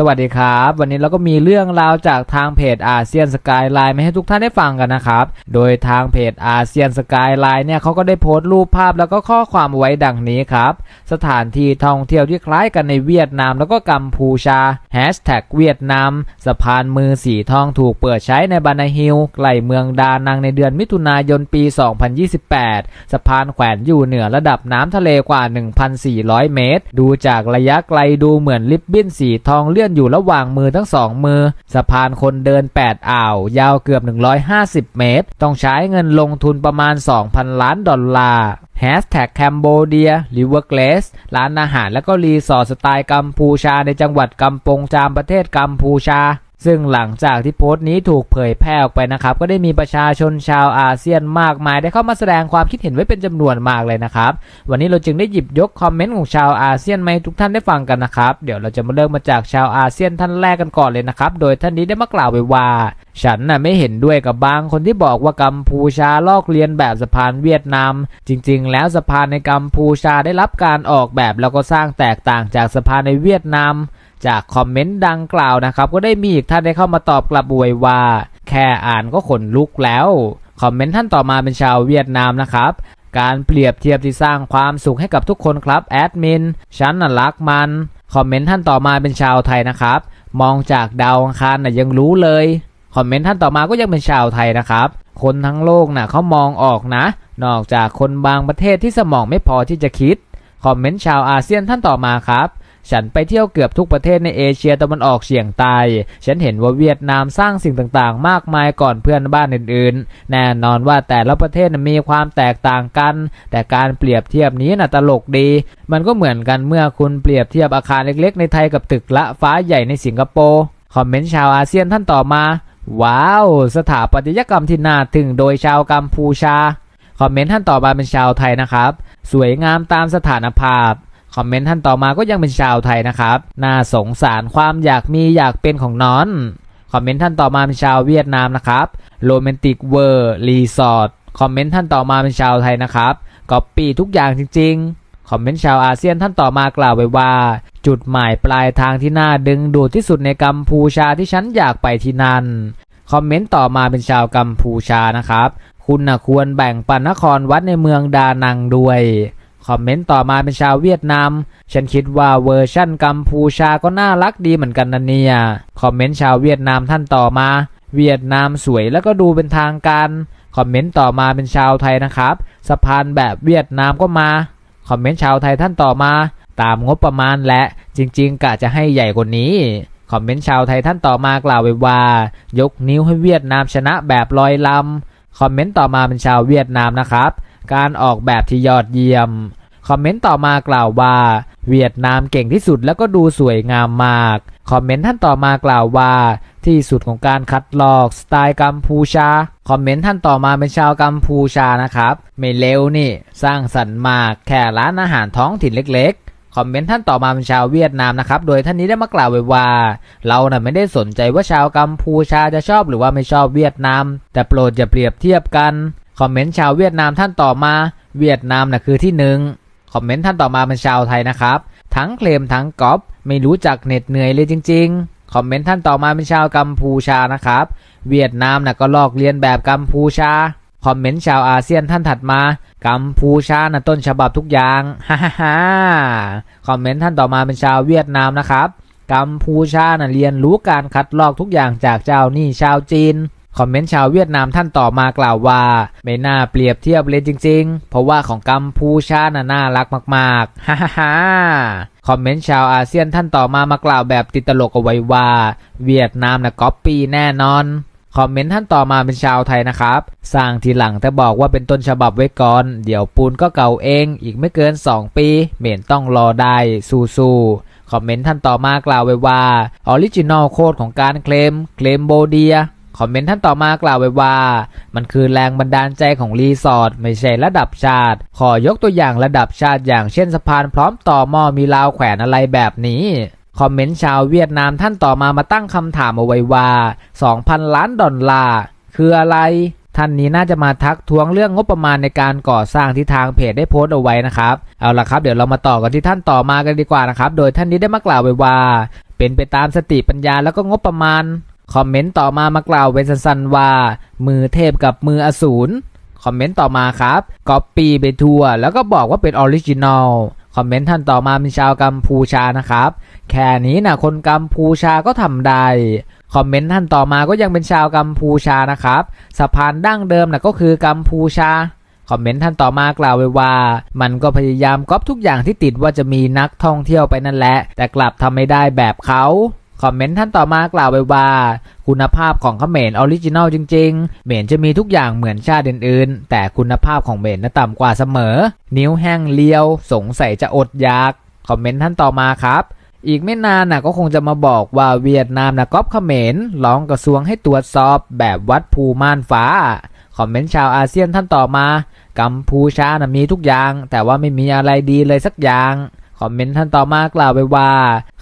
สวัสดีครับ วันนี้เราก็มีเรื่องราวจากทางเพจอาเซียนสกายไลน์มาให้ทุกท่านได้ฟังกันนะครับ โดยทางเพจอาเซียนสกายไลน์เนี่ยเขาก็ได้โพสต์รูปภาพแล้วก็ข้อความเอาไว้ดังนี้ครับ สถานที่ท่องเที่ยวที่คล้ายกันในเวียดนามแล้วก็กัมพูชาแฮชแท็กเวียดนามสะพานมือสีทองถูกเปิดใช้ในบานาฮิลใกล้เมืองดานังในเดือนมิถุนายนปี 2028 สะพานแขวนอยู่เหนือระดับน้ำทะเลกว่า 1,400 เมตร ดูจากระยะไกลดูเหมือนลิบบิ้นสีทองเลื่อนอยู่ระหว่างมือทั้งสองมือ สะพานคนเดิน 8 อ่าว ยาวเกือบ 150 เมตร ต้องใช้เงินลงทุนประมาณ 2,000 ล้านดอลลาร์แฮชแท็กแคมโบเดียริเวอร์เกลสร้านอาหารและก็รีสอร์ทสไตล์กัมพูชาในจังหวัดกัมปงจามประเทศกัมพูชา ซึ่งหลังจากที่โพสต์นี้ถูกเผยแพร่ออกไปนะครับ ก็ได้มีประชาชนชาวอาเซียนมากมาย ได้เข้ามาแสดงความคิดเห็นไว้เป็นจำนวนมากเลยนะครับ วันนี้เราจึงได้หยิบยกคอมเมนต์ของชาวอาเซียนมาให้ทุกท่านได้ฟังกันนะครับ เดี๋ยวเราจะมาเริ่มมาจากชาวอาเซียนท่านแรกกันก่อนเลยนะครับ โดยท่านนี้ได้มากล่าวไว้ว่า ฉันน่ะไม่เห็นด้วยกับบางคนที่บอกว่ากัมพูชาลอกเลียนแบบสะพานเวียดนาม จริง ๆ แล้วสะพานในกัมพูชาได้รับการออกแบบแล้วก็สร้างแตกต่างจากสะพานในเวียดนาม จากคอมเมนต์ดังกล่าวนะครับ ก็ได้มีอีกท่านได้เข้ามาตอบกลับไว้ว่า แค่อ่านก็ขนลุกแล้ว คอมเมนต์ท่านต่อมาเป็นชาวเวียดนามนะครับการเปรียบเทียบที่สร้างความสุขให้กับทุกคนครับแอดมินฉันน่ะรักมัน คอมเมนต์ท่านต่อมาเป็นชาวไทยนะครับ มองจากดาวอังคารน่ะยังรู้เลย คอมเมนต์ท่านต่อมาก็ยังเป็นชาวไทยนะครับ คนทั้งโลกน่ะเขามองออกนะ นอกจากคนบางประเทศที่สมองไม่พอที่จะคิด คอมเมนต์ชาวอาเซียนท่านต่อมาครับ ฉันไปเที่ยวเกือบทุกประเทศในเอเชียตะวันออกเฉียงใต้ ฉันเห็นว่าเวียดนามสร้างสิ่งต่างๆ มากมายก่อนเพื่อนบ้านอื่นๆ แน่นอนว่าแต่ละประเทศมีความแตกต่างกัน แต่การเปรียบเทียบนี้น่ะตลกดี มันก็เหมือนกันเมื่อคุณเปรียบเทียบอาคารเล็กๆ ในไทยกับตึกละฟ้าใหญ่ในสิงคโปร์คอมเมนต์ชาวอาเซียนท่านต่อมา ว้าว สถาปัตยกรรมที่น่าทึ่งโดยชาวกัมพูชา คอมเมนต์ท่านต่อมาเป็นชาวไทยนะครับ สวยงามตามสถานภาพ อมเมนต์ท่านต่อมาก็ยังเป็นชาวไทยนะครับ น่าสงสารความอยากมีอยากเป็นของนอน คอมเมนต์ท่านต่อมาเป็นชาวเวียดนามนะครับ โรแมนติกเวอร์รีสอร์ท คอมเมนต์ท่านต่อมาเป็นชาวไทยนะครับก๊อปปี้ทุกอย่างจริงๆ คอมเมนต์ชาวอาเซียนท่านต่อมากล่าวไว้ว่า จุดหมายปลายทางที่น่าดึงดูดที่สุดในกัมพูชาที่ฉันอยากไปที่นั่น คอมเมนต์ต่อมาเป็นชาวกัมพูชานะครับ คุณนะควรแบ่งปันนครวัดในเมืองดานังด้วย คอมเมนต์ต่อมาเป็นชาวเวียดนาม ฉันคิดว่าเวอร์ชั่นกัมพูชาก็น่ารักดีเหมือนกันนะเนี่ย คอมเมนต์ชาวเวียดนามท่านต่อมา เวียดนามสวยแล้วก็ดูเป็นทางการ คอมเมนต์ต่อมาเป็นชาวไทยนะครับ สะพานแบบเวียดนามก็มา คอมเมนต์ชาวไทยท่านต่อมา ตามงบประมาณและจริง ๆกะจะให้ใหญ่กว่านี้คอมเมนต์ชาวไทยท่านต่อมากล่าวไว้ว่า ยกนิ้วให้เวียดนามชนะแบบลอยลำคอมเมนต์ต่อมาเป็นชาวเวียดนามนะครับ การออกแบบที่ยอดเยี่ยม คอมเมนต์ต่อมากล่าวว่า เวียดนามเก่งที่สุดแล้วก็ดูสวยงามมาก คอมเมนต์ท่านต่อมากล่าวว่า ที่สุดของการคัดลอกสไตล์กัมพูชา คอมเมนต์ท่านต่อมาเป็นชาวกัมพูชานะครับ ไม่เลวนี่ สร้างสรรค์มากแค่ร้านอาหารท้องถิ่นเล็กๆคอมเมนต์ท่านต่อมาเป็นชาวเวียดนามนะครับ โดยท่านนี้ได้มากล่าวไว้ว่า เราน่ะไม่ได้สนใจว่าชาวกัมพูชาจะชอบหรือว่าไม่ชอบเวียดนาม แต่โปรดอย่าเปรียบเทียบกัน คอมเมนต์ชาวเวียดนามท่านต่อมา เวียดนามน่ะคือที่หนึ่งคอมเมนต์ท่านต่อมาเป็นชาวไทยนะครับ ทั้งเคลมทั้งก๊อปไม่รู้จักเหน็ดเหนื่อยเลยจริง ๆ คอมเมนต์ท่านต่อมาเป็นชาวกัมพูชานะครับ เวียดนามน่ะก็ลอกเลียนแบบกัมพูชา คอมเมนต์ชาวอาเซียนท่านถัดมา กัมพูชาน่ะต้นฉบับทุกอย่างฮ่าฮ่าฮ่าคอมเมนต์ท่านต่อมาเป็นชาวเวียดนามนะครับ กัมพูชาน่ะเรียนรู้การคัดลอกทุกอย่างจากเจ้าหนี้ชาวจีน คอมเมนต์ชาวเวียดนามท่านต่อมากล่าวว่า ไม่น่าเปรียบเทียบเลยจริง ๆ เพราะว่าของกัมพูชาน่ะน่ารักมากๆฮ่าฮ่าฮ่าคอมเมนต์ชาวอาเซียนท่านต่อมามากล่าวแบบติดตลกเอาไว้ว่า เวียดนามน่ะก๊อปปี้แน่นอนคอมเมนต์ท่านต่อมาเป็นชาวไทยนะครับ สร้างทีหลังแต่บอกว่าเป็นต้นฉบับไว้ก่อน เดี๋ยวปูนก็เก่าเอง อีกไม่เกิน 2 ปี เหม็นต้องรอได้สู้ๆคอมเมนต์ท่านต่อมากล่าวไว้ว่าออริจินอลโคดของการเคลม เคลมโบเดีย คอมเมนต์ท่านต่อมากล่าวไว้ว่า มันคือแรงบันดาลใจของรีสอร์ทไม่ใช่ระดับชาติ ขอยกตัวอย่างระดับชาติอย่างเช่นสะพานพร้อมต่อหม้อมีราวแขวนอะไรแบบนี้คอมเมนต์ชาวเวียดนามท่านต่อมามาตั้งคำถามเอาไว้ว่า 2,000 ล้านดอลลาร์คืออะไร ท่านนี้น่าจะมาทักท้วงเรื่องงบประมาณในการก่อสร้างที่ทางเพจได้โพสต์เอาไว้นะครับ เอาละครับเดี๋ยวเรามาต่อกันที่ท่านต่อมากันดีกว่านะครับ โดยท่านนี้ได้มากล่าวไว้ว่า เป็นไปตามสติปัญญาแล้วก็งบประมาณ คอมเมนต์ต่อมามากล่าวไว้สั้นๆว่า มือเทพกับมืออสูรคอมเมนต์ต่อมาครับก๊อปปี้ไปทั่วแล้วก็บอกว่าเป็นออริจินอลคอมเมนต์ท่านต่อมาเป็นชาวกัมพูชานะครับ แค่นี้นะคนกัมพูชาก็ทำได้คอมเมนต์ท่านต่อมาก็ยังเป็นชาวกัมพูชานะครับสะพานดั้งเดิมนะก็คือกัมพูชาคอมเมนต์ท่านต่อมากล่าวไว้ว่า มันก็พยายามก๊อปทุกอย่างที่ติดว่าจะมีนักท่องเที่ยวไปนั่นแหละ แต่กลับทำไม่ได้แบบเขา คอมเมนต์ท่านต่อมากล่าวไว้ว่า คุณภาพของเขมรออริจินัลจริงๆเขมรจะมีทุกอย่างเหมือนชาติอื่นๆ แต่คุณภาพของเขมรน่ะต่ำกว่าเสมอ นิ้วแห้งเลียว สงสัยจะอดอยาก คอมเมนต์ท่านต่อมาครับ อีกไม่นานน่ะก็คงจะมาบอกว่าเวียดนามนะก๊อปเขมรร้องกระทรวงให้ตรวจสอบแบบวัดภูม่านฟ้า คอมเมนต์ชาวอาเซียนท่านต่อมา กัมพูชานะมีทุกอย่าง แต่ว่าไม่มีอะไรดีเลยสักอย่าง คอมเมนต์ท่านต่อมากล่าวไปว่า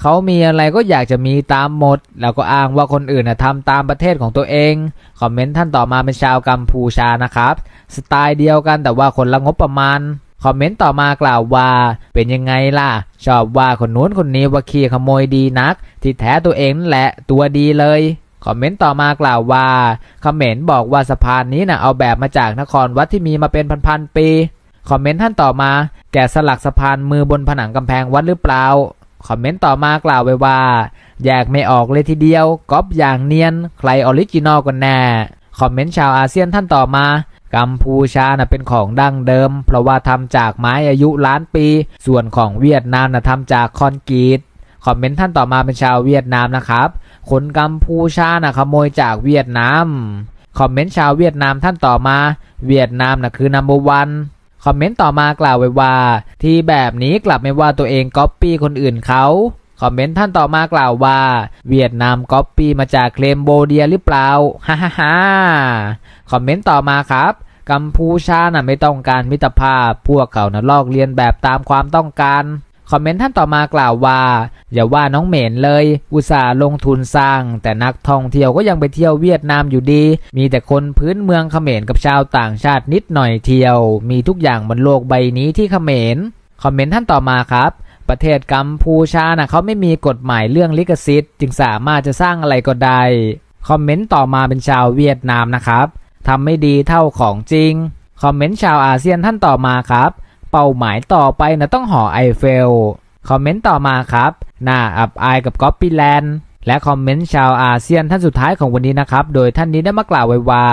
เขามีอะไรก็อยากจะมีตามหมด แล้วก็อ้างว่าคนอื่นนะทำตามประเทศของตัวเอง คอมเมนต์ท่านต่อมาเป็นชาวกัมพูชานะครับ สไตล์เดียวกันแต่ว่าคนละงบประมาณคอมเมนต์ต่อมากล่าวว่า เป็นยังไงล่ะ ชอบว่าคนนู้นคนนี้ว่าขี้ขโมยดีนัก ที่แท้ตัวเองนั่นแหละตัวดีเลยคอมเมนต์ต่อมากล่าวว่าคอมเขมรบอกว่าสะพานนี้น่ะเอาแบบมาจากนครวัดที่มีมาเป็นพันๆปี คอมเมนต์ท่านต่อมา แกะสลักสะพานมือบนผนังกำแพงวัดหรือเปล่า คอมเมนต์ต่อมากล่าวไว้ว่า แยกไม่ออกเลยทีเดียวก๊อปอย่างเนียน ใครออริจินอลกันแน่ คอมเมนต์ชาวอาเซียนท่านต่อมา กัมพูชานะเป็นของดั้งเดิม เพราะว่าทำจากไม้อายุล้านปี ส่วนของเวียดนามนะทำจากคอนกรีตคอมเมนต์ท่านต่อมาเป็นชาวเวียดนามนะครับ คนกัมพูชานะขโมยจากเวียดนาม คอมเมนต์ชาวเวียดนามท่านต่อมา เวียดนามนะคือ number one คอมเมนต์ต่อมากล่าวไว้ว่า ที่แบบนี้กลับไม่ว่าตัวเองก๊อปปี้คนอื่นเขาคอมเมนต์ท่านต่อมากล่าวว่า เวียดนามก๊อปปี้มาจากเคลมโบเดียหรือเปล่าฮ่าฮ่าฮ่าคอมเมนต์ต่อมาครับกัมพูชาน่ะไม่ต้องการมิตรภาพ พวกเขาน่ะลอกเลียนแบบตามความต้องการ คอมเมนต์ท่านต่อมากล่าวว่า อย่าว่าน้องเหม็นเลย อุตส่าห์ลงทุนสร้าง แต่นักท่องเที่ยวก็ยังไปเที่ยวเวียดนามอยู่ดี มีแต่คนพื้นเมืองเขมรกับชาวต่างชาตินิดหน่อยเที่ยว มีทุกอย่างบนโลกใบนี้ที่เขมรคอมเมนต์ท่านต่อมาครับ ประเทศกัมพูชานะเขาไม่มีกฎหมายเรื่องลิขสิทธิ์ จึงสามารถจะสร้างอะไรก็ได้คอมเมนต์ต่อมาเป็นชาวเวียดนามนะครับทำไม่ดีเท่าของจริงคอมเมนต์ชาวอาเซียนท่านต่อมาครับ เป้าหมายต่อไปนะต้องหอไอเฟล คอมเมนต์ต่อมาครับ หน่าอับอายกับก๊อปปี้แลนด์และคอมเมนต์ชาวอาเซียนท่านสุดท้ายของวันนี้นะครับ โดยท่านนี้ได้มากล่าวไว้ว่า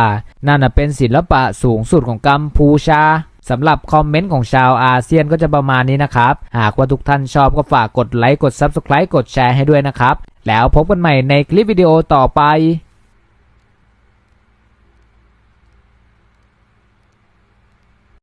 นั่นนะเป็นศิลปะสูงสุดของกัมพูชาสำหรับคอมเมนต์ของชาวอาเซียนก็จะประมาณนี้นะครับ หากว่าทุกท่านชอบก็ฝากกดไลค์ กด Subscribe กดแชร์ให้ด้วยนะครับ แล้วพบกันใหม่ในคลิปวิดีโอต่อไป